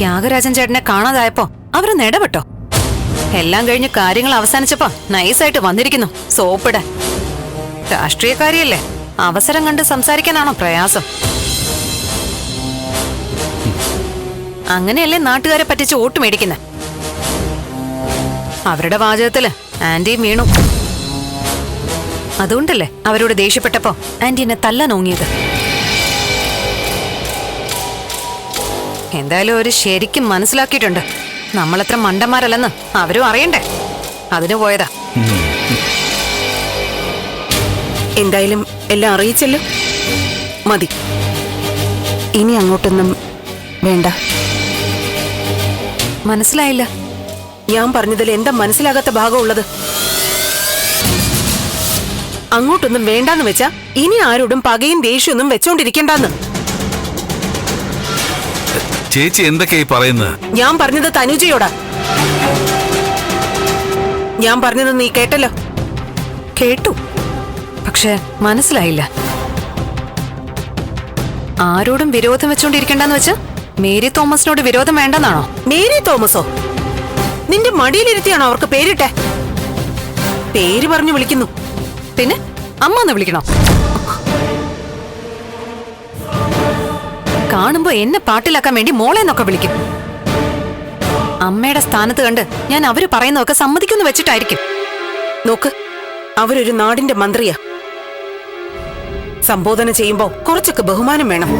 ത്യാഗരാജൻ ചേട്ടനെ കാണാതായപ്പോ അവർ നെടപെട്ടോ? എല്ലാം കഴിഞ്ഞ് കാര്യങ്ങൾ അവസാനിച്ചപ്പോ നൈസായിട്ട് വന്നിരിക്കുന്നു സോപ്പിടാൻ രാഷ്ട്രീയക്കാരിയല്ലേ അവസരം കണ്ട് സംസാരിക്കാനാണോ പ്രയാസം? അങ്ങനെയല്ലേ നാട്ടുകാരെ പറ്റിച്ച് വോട്ട് മേടിക്കുന്നത് അവരുടെ വാചകത്തിൽ ആന്റിയും വീണു. അതുകൊണ്ടല്ലേ അവരോട് ദേഷ്യപ്പെട്ടപ്പോ ആന്റി എന്നെ തല്ലാനോങ്ങിയത്? എന്തായാലും ഒരു ശരിക്കും മനസ്സിലാക്കിയിട്ടുണ്ട്. നമ്മളത്ര മണ്ടന്മാരല്ലെന്ന് അവരും അറിയണ്ടേ? അതിന് പോയതാ. എന്തായാലും എല്ലാം അറിയിച്ചല്ലോ? മതി. ഇനി അങ്ങോട്ടൊന്നും വേണ്ട. മനസ്സിലായില്ല. ഞാൻ പറഞ്ഞതിൽ എന്താ മനസ്സിലാകാത്ത ഭാഗമുള്ളത്? അങ്ങോട്ടൊന്നും വേണ്ടാന്ന് വെച്ചാ ഇനി ആരോടും പകയും ദേഷ്യമൊന്നും വെച്ചോണ്ടിരിക്കണ്ടെന്ന്. ചേച്ചി എന്തൊക്കെയായി പറയുന്നത്? ഞാൻ പറഞ്ഞത് തനുജയോടാ. ഞാൻ പറഞ്ഞത് നീ കേട്ടല്ലോ. കേട്ടു. പക്ഷെ മനസ്സിലായില്ല. ആരോടും വിരോധം വെച്ചോണ്ടിരിക്കണ്ടെന്ന് വെച്ച് മേരി തോമസിനോട് വിരോധം വേണ്ടെന്നാണോ? മേരി തോമസോ? നിന്റെ മടിയിലിരുത്തിയാണോ അവർക്ക് പേരിട്ടെ? പേര് പറഞ്ഞു വിളിക്കുന്നു. പിന്നെ അമ്മ എന്ന് വിളിക്കണോ? കാണുമ്പോ എന്നെ പാട്ടിലാക്കാൻ വേണ്ടി മോളെ എന്നൊക്കെ വിളിക്കും. അമ്മയുടെ സ്ഥാനത്ത് കണ്ട് ഞാൻ അവർ പറയുന്നതൊക്കെ സമ്മതിക്കുന്നു വെച്ചിട്ടായിരിക്കും. നോക്ക് അവരൊരു നാടിന്റെ മന്ത്രിയാ. സംബോധന ചെയ്യുമ്പോ കുറച്ചൊക്കെ ബഹുമാനം വേണം.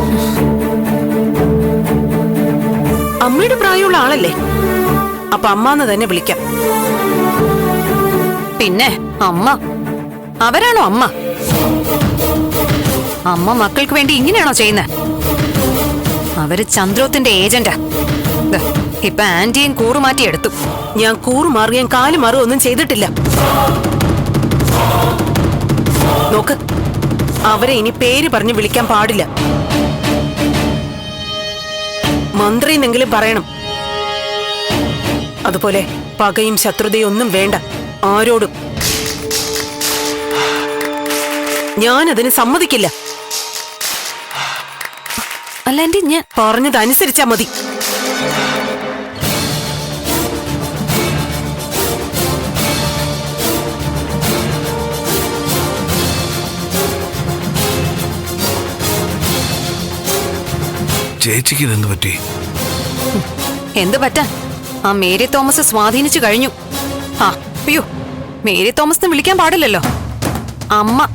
അമ്മയുടെ പ്രായമുള്ള ആളല്ലേ? അപ്പൊ അമ്മാന്ന് തന്നെ വിളിക്കാം. പിന്നെ അമ്മ. അവരാണോ അമ്മ? അമ്മ മക്കൾക്ക് വേണ്ടി ഇങ്ങനെയാണോ ചെയ്യുന്നത് അവർ ചന്ദ്രോത്തിന്റെ ഏജന്റാ. ഇപ്പൊ ആന്റിയും കൂറുമാറ്റി എടുത്തു. ഞാൻ കൂറുമാറുകയും കാലുമാറുകയും ഒന്നും ചെയ്തിട്ടില്ല. നോക്ക് അവരെ ഇനി പേര് പറഞ്ഞു വിളിക്കാൻ പാടില്ല. മന്ത്രി എന്നെങ്കിലും പറയണം. അതുപോലെ പകയും ശത്രുതയും ഒന്നും വേണ്ട ആരോടും. ഞാനതിന് സമ്മതിക്കില്ല. അല്ല ഞാൻ പറഞ്ഞത് അനുസരിച്ചാ മതി. ചേച്ചിക്ക് ഇതെന്ത് പറ്റി? എന്ത് പറ്റാൻ ആ മേരി തോമസ് സ്വാധീനിച്ചു കഴിഞ്ഞു. ആ അയ്യോ മേരി തോമസ് എന്ന് വിളിക്കാൻ പാടില്ലല്ലോ. അമ്മ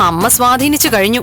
അമ്മ സ്വാധീനിച്ചു കഴിഞ്ഞു.